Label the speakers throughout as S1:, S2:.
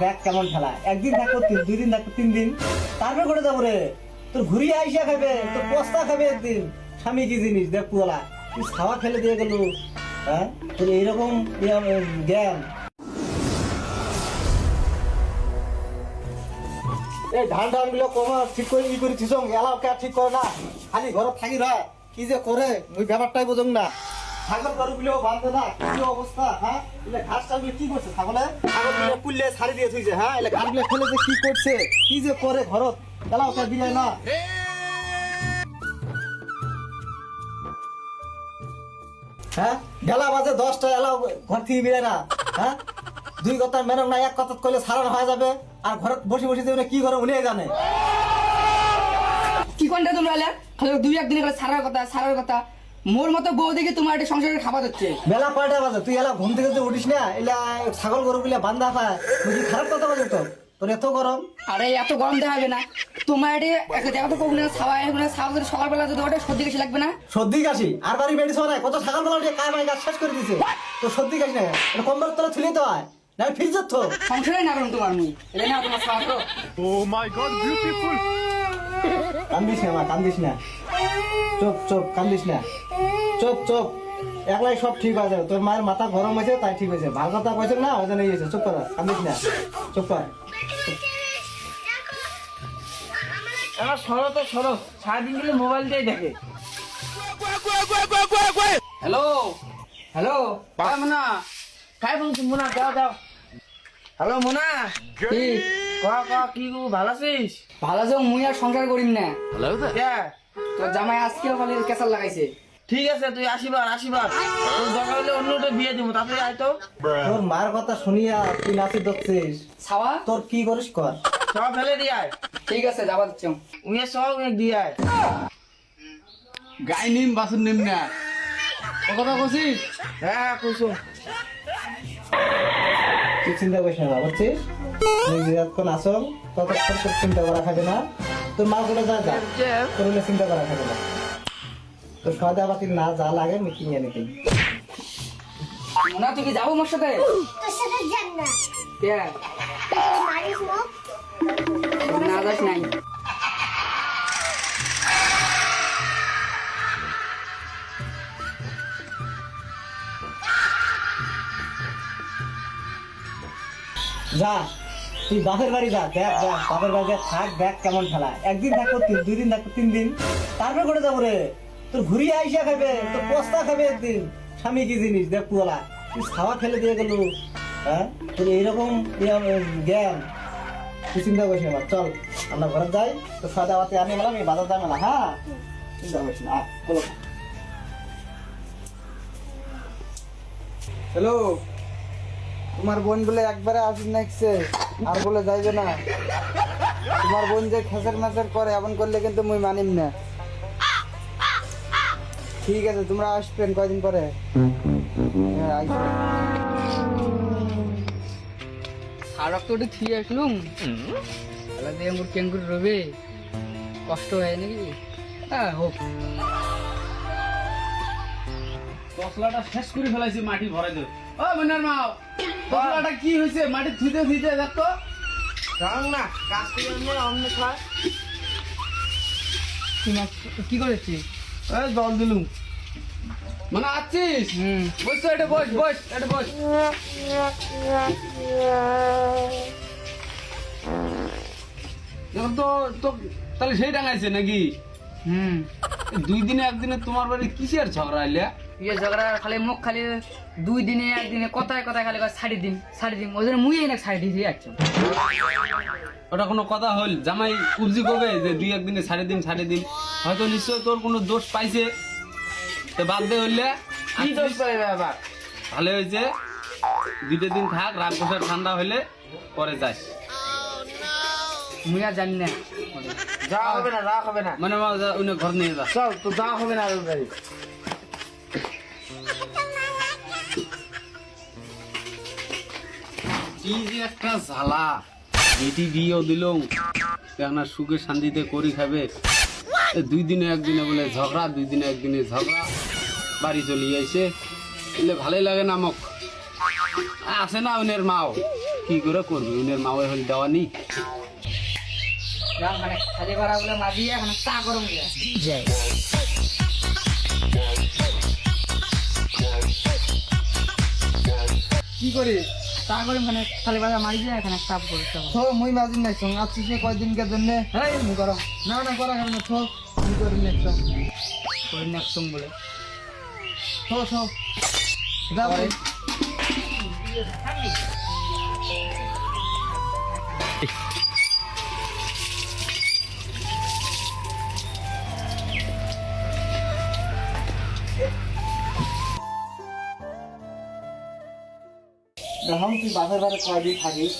S1: Bag কেমন খেলা? একদিন থাকব তিন দুই দিন থাকব তিন দিন তারপরে করে যাব রে। তোর ঘুরিয়ে আইসা খাবে, তোর পস্তা খাবে একদিন। স্বামী কি জিনিস, দেখ পুয়ালা তুই খাওয়া ফেলে দিয়ে গেল। হ্যাঁ? তোর এইরকম জ্ঞান। এই ধান ধানগুলো কমা ঠিক করে ই করে এলাও কে ঠিক করে না? খালি ঘরত থাকি রা কি যে করে? মুই ব্যাপারটাই বুঝং না। গুলো হ্যাঁ? গুলো হ্যাঁ? গুলো ঘরত? হ্যাঁ? এলাও ঘর থেকে না হ্যাঁ? দুই কথা মেরম না, এক কথা কইলে সারানো হয়ে যাবে। আর ঘরে বসে বসে দেবে কি করে উনি জানে?
S2: কি কোনটা তোমরা দুই একদিন সারার কথা সারার কথা। মোর মতো বউ দেখে তোমার একটা সংসারের খাবার হচ্ছে।
S1: বেলা কয়টা বাজে? তুই এলা ঘুম থেকে যে উঠিস না এলা ছাগল গরু গুলা বান্ধা পায় তুই খারাপ কথা বাজে তো তোর এত গরম।
S2: আরে এত গরম দেখাবে না। তোমার এটা একটা জায়গা তো কখনো ছাওয়া এখন ছাওয়া যদি সকালবেলা যদি ওটা সর্দি কাশি লাগবে না?
S1: সর্দি কাশি? আর বাড়ি মেডিসিন নাই? কত ছাগল বেলা উঠে কায় বাড়ি গাছ শেষ করে দিছে। তো সর্দি কাশি না? এটা কম্বল তলা থুলে তো হয়? না ফির যাচ্ছ
S2: সংসারে না করুন তোমার মুই। এটা না তোমার ছাওয়া তো
S3: Oh my god, beautiful!
S1: কান্দিস না মা কান্দিস না। চুপ চুপ কান্দিস না। চুপ চুপ। একলাই সব ঠিক হয়ে যাবে। তোর মায়ের মাথা গরম হয়েছে তাই ঠিক হয়েছে। ভালো কথা কয়েছে না ওই জন্য হয়েছে চুপ কর কান্দিস না। চুপ কর।
S2: এবার সরো তো সরো। সারাদিন গেলে মোবাইল দিয়ে দেখে। হ্যালো। হ্যালো। মোনা। বলছি মোনা দাও দাও হ্যালো মোনা। কি? ক ক কি ভালো আছিস? ভালো আছো মুই আর সংসার করিম না।
S3: there.
S2: তোর জামাই আজকেও খালি কেসাল লাগাইছে।
S4: ঠিক আছে তুই আসিবার আসিবার। তোর দরকার হলে অন্যটা বিয়ে দিব তাড়াতাড়ি আয় তো।
S1: তোর মার কথা শুনিয়া তুই নাচি দচ্ছিস
S2: ছাওয়া?
S1: তোর কি করিস কর।
S4: সব ফেলে দিয়ে আয়।
S2: ঠিক আছে যাবা দিচ্ছ।
S4: উয়ে সব দিয়ে আয়।
S5: গাই নিম বাসন নিম না। ও কথা কছিস
S4: হ্যাঁ কুসুম
S1: তুই চিন্তা করিস না বুঝছিস তুই যতক্ষণ আসো ততক্ষণ চিন্তা করা খাবে না। তোর মা করে যা। যা। তোর হলে চিন্তা করা খাবে না। তোর সদা পাতি না যা লাগে আমি কিনে এনে দিই।
S2: মোনা তুই কি যাব মোর সাথে?
S6: তোর সাথে যান না।
S2: কে?
S6: তুই মারিস মুখ
S2: না যাস নাই।
S1: যা। তুই বাপের বাড়ি যা, দেখ যা বাপের বাড়িতে থাক, দেখ কেমন খেলা। একদিন থাকব তিন, দুই দিন থাকব তিন দিন। তারপরে করে যাব রে? তোর ঘুরিয়ে আইসা খাবে, তোর পস্তা খাবে একদিন। স্বামী কি জিনিস, দেখ পুয়ালা তুই খাওয়া ফেলে দিয়ে গেল। হ্যাঁ? তোর এইরকম জ্ঞান। তুই চিন্তা করিস না চল, আমরা ঘরে যাই। তো সাদা বাতি আনি মেলাম এই বাজার যাই মেলা হ্যাঁ? চিন্তা করিস না বলো।
S7: হ্যালো তোমার বোন বলে একবারে আসিস নাকছে আর বলে যাইবে না। তোমার বোন যে খেসার মেসার করে এমন করলে কিন্তু মুই মানিম না। ঠিক আছে তোমরা আসবেন কয়দিন পরে? হ্যাঁ আসবেন
S2: সারক তো ওটা থিয়ে আসলুম। তাহলে দিয়ে মোর কেঙ্গুর রবে। কষ্ট হয় নাকি? হ্যাঁ হোক।
S5: তসলাটা শেষ করে ফেলাইছি মাটি ভরাই দে ও মনার মা তসলাটা কি হয়েছে? মাটি থুইতে থুইতে দেখ। তো
S4: রং না গাছ অন্য খায়।
S2: কি করেছিস
S5: জল দিলুম। মানে আছিস? বস এটা বস বস এটা বস। তো তো তাহলে সেই ডাঙাইছে নাকি?
S2: হুম।
S5: দুই দিনে একদিনে তোমার বাড়ি কিসের ঝগড়া আইলে?
S2: ইয়ে ঝগড়া খালি মুখ খালি দুই দিনে একদিনে কথায় কথায় খালি কয় শাড়ি দিন শাড়ি দিন। ওই জন্য মুই এনে শাড়ি দিয়ে যাচ্ছ
S5: ওটা কোনো কথা হল জামাই কুবজি করবে যে দুই একদিনে সাড়ে দিন সাড়ে দিন। হয়তো নিশ্চয় তোর কোনো দোষ পাইছে। তো বাদ দে হইলে
S4: কি দোষ পাইবে আবার?
S5: ভালো হয়েছে। দুইটা দিন থাক রাত বসার ঠান্ডা হইলে পরে যাস।
S2: মুই আর জানি না।
S4: যাওয়া হবে না যাওয়া হবে না।
S5: মানে মা যা, উনি ঘর নিয়ে যা।
S4: চল তো যাওয়া হবে না
S5: কি যে একটা জ্বালা। বেটি বিয়েও দিল কেননা সুখে শান্তিতে করি খাবে। দুই দিনে একদিনে বলে ঝগড়া দুই দিনে একদিনে ঝগড়া। বাড়ি চলে এসে এলে ভালোই লাগে না মোক। আছে না উনের মাও। কি করে করবি? উনের মাওয়ে হল দেওয়া নি
S2: মানে খালি ভাড়া গুলো মাগিয়ে এখন চা গরম গিয়া
S7: কি করি
S2: চা গরম মানে খালি বাজার মারি দিয়ে এখানে চাপ করতে হবে।
S7: থো মুই মাজিন নাই সঙ্গ আছিস নে কয়দিনকার জন্য?
S2: এই
S7: মুই গরম না না করা হবে না থো। মুই করি নেক্সট
S2: করে নেক্সম বলে।
S7: তো থো। যা ভাই
S1: এখন তুই বাপের বাড়ি কয়দিন থাকিস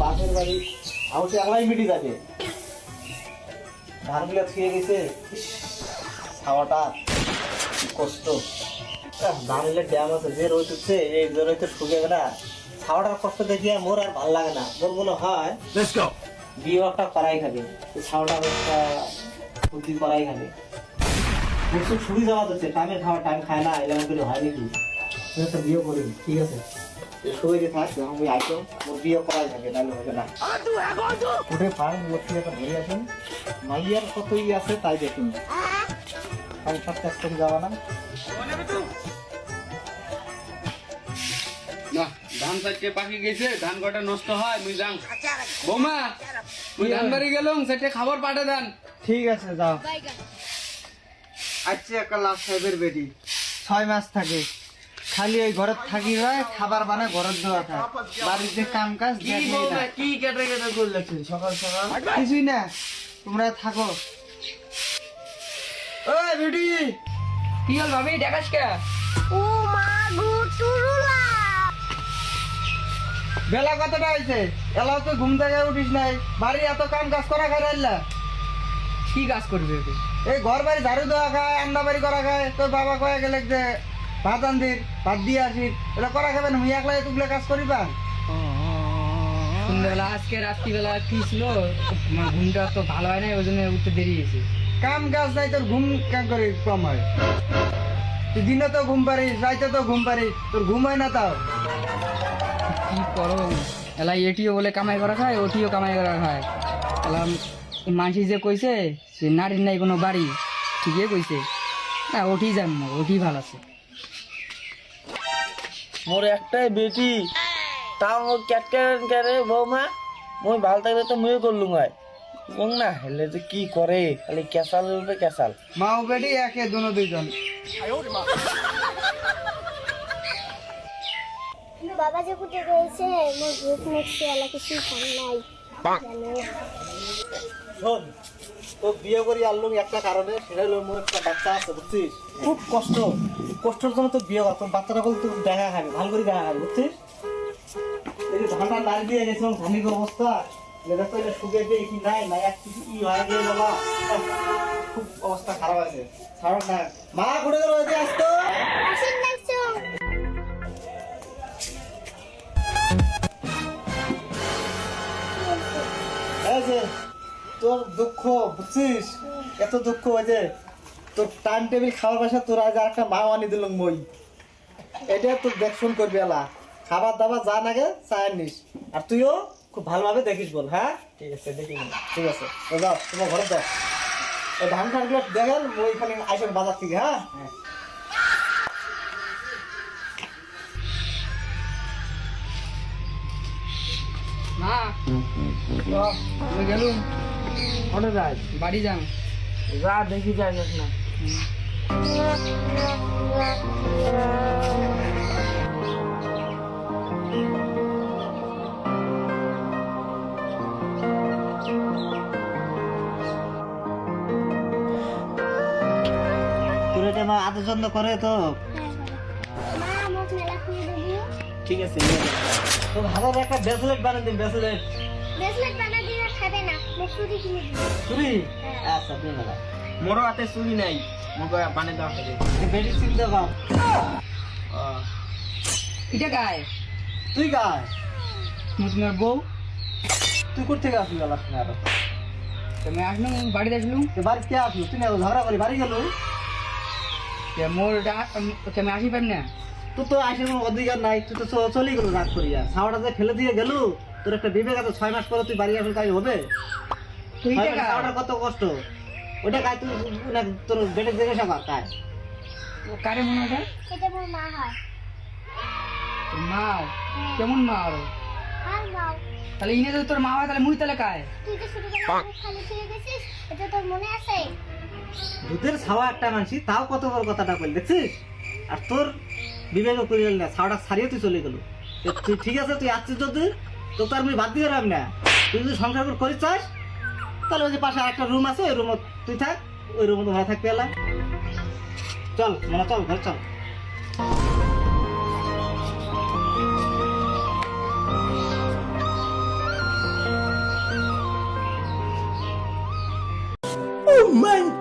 S1: বাপের বাড়ি আমার তো একলাই মিটি যাবে ধানগুলো ছুঁয়ে গেছে খাওয়াটা কষ্ট। ধানগুলো ড্যাম আছে যে রোদ উঠছে এই যে রোদ শুকে গেলা খাওয়াটার কষ্ট দেখিয়ে মোর আর ভালো লাগে না। মোর মনে হয় বিয়ে একটা করাই খাবে খাওয়াটা একটা বুদ্ধি করাই খাবে বুঝছ ছুরি যাওয়া হচ্ছে টাইমে খাওয়া টাইম খায় না এরকম করে হয় নাকি? তুই একটা বিয়ে করি ঠিক আছে। থাক আইটেম ওর বিয়ে করাই থাকে নাহলে হবে না। উঠে লক্ষ্মী একটা ধরে আসেন। মাইয়ার কতই আছে তাই দেখুন। সংসার ত্যাগ করে যাওয়া না।
S5: না ধান চারটে পাকি গেছে ধান কটা নষ্ট হয় মুই যাং বৌমা মুই ধান বাড়ি গেলাম সেটা খাবার পাঠে দেন।
S7: ঠিক আছে যাও। আচ্ছা একটা লাভ সাহেবের বেটি। ছয় মাস থাকে। খালি ওই ঘরে থাকি যায় খাবার বানায় ঘরের দেওয়া থাকে। বাড়িতে কাম কাজ
S4: কি কেটে কেটে করলেছেন সকাল সকাল?
S7: কিছুই না তোমরা থাকো। ওই
S2: কি হল ভাবি দেখাস কে?
S6: ও মা গো টুরুলা!
S7: বেলা কতটা হয়েছে? এলাও তো ঘুম থেকে উঠিস নাই। বাড়ি এত কাম কাজ করা খাই
S2: কি কাজ করবে
S7: এই ঘর বাড়ি ঝাড়ু দেওয়া খায় আন্ডা বাড়ি করা খায়। তোর বাবা কয়ে গেলে যে ভাত আনদির ভাত দিয়ে আসির এটা করা খাবে না মুই একলা এতগুলো কাজ করিবা?
S2: সন্ধ্যাবেলা আজকে রাত্রিবেলা কি ছিল? আমার ঘুমটা তো ভালো হয় না ওই জন্য উঠতে দেরি হয়েছে।
S7: কাম কাজ নাই তোর ঘুম কাম করি কম হয়। তুই দিনে তো ঘুম পারিস রাইতে তো ঘুম পারিস তোর ঘুম হয় না তাও।
S2: কি করো? এলা এটিও বলে কামাই করা খায় ওটিও কামাই করা খায়। এলা মানসি যে কইছে যে নারীর নাই কোনো বাড়ি। ঠিকই কইছে। না ওটি যাম না ওটি ভালো আছে।
S4: মোর একটাই বেটি। তাও মোর ক্যাট ক্যাট ক্যারে বৌমা মই ভালো থাকলে তো মুই করলুম হয় এবং না হেলে যে কি করে? খালি ক্যাসাল রূপে ক্যাসাল।
S7: মাও বেটি একে দুনো দুইজন।
S6: বাবা যে কুটে রয়েছে মোর ভূত মুখছে এলা কিছু খান নাই জানো
S1: শোন তো বিয়ে করি আনলুম একটা কারণে সেটা হলো মোর একটা বাচ্চা আছে বুঝছিস? খুব কষ্ট। কষ্টের জন্য তো বিয়ে তোর বাচ্চাটা বলতে তোর দেখা খাবে, ভালো করে দেখা খাবে, বুঝছিস? এই যে ধানটা লাল দিয়ে গেছিলাম ধানিক অবস্থা তো শুকিয়ে দিয়ে কি নাই? না, এক কিছু কি হয়ে গিয়ে বাবা। খুব অবস্থা খারাপ আছে। ছাড়ো না। মা, ঘুরে গেল ওই আসতো তোর দুঃখ, বুঝছিস? এত দুঃখ ওই যে তোর টাইম টেবিল খাওয়ার বাসা তোর আজ একটা মাও আনি দিলাম মই। এটা তোর দেখশন করবি এলা। খাবার দাবার যা নাগে চায় নিস। আর তুইও খুব ভালোভাবে দেখিস বল হ্যাঁ? ঠিক আছে দেখি ঠিক আছে তো যাও তোমার ঘরে যাও। এই ধান ধানগুলো দেখেন মই এখানে আইসেন বাজার থেকে হ্যাঁ?
S2: মা আমি গেলুম।
S4: যাই
S2: বাড়ি যাম।
S4: যা দেখি যাই না।
S1: তোর মা আদর যত্ন করে তো। ঠিক আছে। তোর হাজার একটা ব্রেসলেট বানিয়ে দিন ব্রেসলেট
S6: ব্রেসলেট বানা দিয়ে খাবে না মোক চুরি কিনে দিবি।
S1: চুরি? আচ্ছা দিয়ে মেলা
S4: মোরও হাতে চুরি নাই। মোক পানি দেওয়া হবে
S1: বেটি চিন্তা
S2: এটা গায়?
S1: তুই গায়?
S2: নতুনের বউ।
S1: তুই কোথা থেকে আসলি আলাপ না আরও?
S2: তুমি আসলুম বাড়িতে আসলুম।
S1: বাড়ি কে আসলো? তুই না ঝগড়া করি বাড়ি গেল?
S2: মোর আমি আসি পারি না।
S1: তোর তো আইসের কোনো অধিকার নাই। তুই তো চলেই গেল রাগ করিয়া। ছাওয়াটা যে ফেলে দিয়ে গেল তোর একটা বিবেক আছে ছয় মাস পরে তুই বাড়ি আসলে তাই হবে?
S2: তুই
S1: কত কষ্ট? ওটা কাজ তুই না তোর বেটে দেখে কাজ
S2: কারে? মনে ওটা
S6: এটা মোর মা হয়।
S2: মা? কেমন মা
S6: আর?
S2: তাহলে ইনে যদি তোর মা হয় তাহলে মুই তাহলে কায়
S6: তুই তো ছোটবেলায় মুখ খালি গেছিস এটা তোর মনে আছে?
S1: দুধের ছাওয়া একটা মানসি তাও কত বড় কথাটা বল দেখছিস? আর তোর বিবেক করে গেল না ছাওয়াটা ছাড়িয়ে তুই চলে গেল। তুই ঠিক আছে তুই আসছিস যদি তো তার আমি বাদ দিয়ে রাখ না। তুই যদি সংসার করে করিস চাস তাহলে ওই যে পাশে আরেকটা রুম আছে, ওই রুমে তুই থাক, ওই রুমে তো ভাড়া থাকতে এলাম চল মানে চল, ঘর চল। Oh my